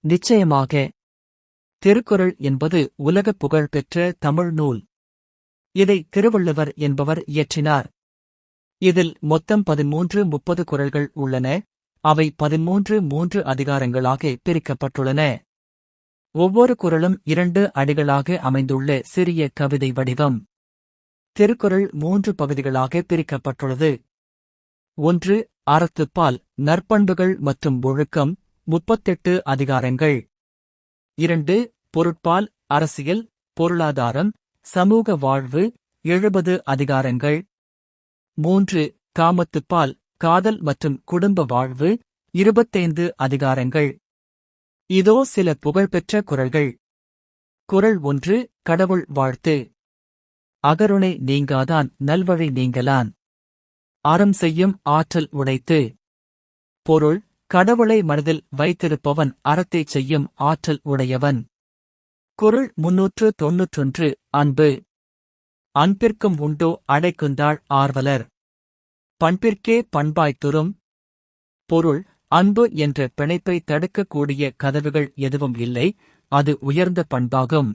நிச்சயமாக. திருக்குறள் என்பது உலக புகழ்பெற்ற தமிழ் நூல். இதை திருவள்ளுவர் என்பவர் இயற்றினார். இதில் மொத்தம் பதிமூன்று முப்பது குறள்கள் உள்ளன. அவை பதிமூன்று மூன்று அதிகாரங்களாக பிரிக்கப்பட்டுள்ளன. ஒவ்வொரு குறளும் இரண்டு அடிகளாக அமைந்துள்ள சிறிய கவிதை வடிவம். திருக்குறள் மூன்று பகுதிகளாக பிரிக்கப்பட்டுள்ளது. ஒன்று அறத்துப்பால் நற்பண்புகள் மற்றும் ஒழுக்கம். முப்பத்தெட்டு அதிகாரங்கள். இரண்டு பொருட்பால் அரசியல் பொருளாதாரம் சமூக வாழ்வு எழுபது அதிகாரங்கள். மூன்று காமத்துப்பால் காதல் மற்றும் குடும்ப வாழ்வு இருபத்தைந்து அதிகாரங்கள். இதோ சில புகழ்பெற்ற குறள்கள் குறள் ஒன்று கடவுள் வாழ்த்து. அகருணை நீங்காதான் நல்வழி நீங்கலான். அறம் செய்யும் ஆற்றல் உடைத்து. பொருள் கடவுளை மனதில் வைத்திருப்பவன் அறத்தைச் செய்யும் ஆற்றல் உடையவன். குரல் முன்னூற்று தொன்னூற்றொன்று அன்பு. அன்பிற்கும் உண்டோ அடைக்குந்தாள் ஆர்வலர். பண்பிற்கே பண்பாய்த்துறும் பொருள் அன்பு என்ற பிணைப்பை தடுக்கக்கூடிய கதவுகள் எதுவும் இல்லை அது உயர்ந்த பண்பாகும்.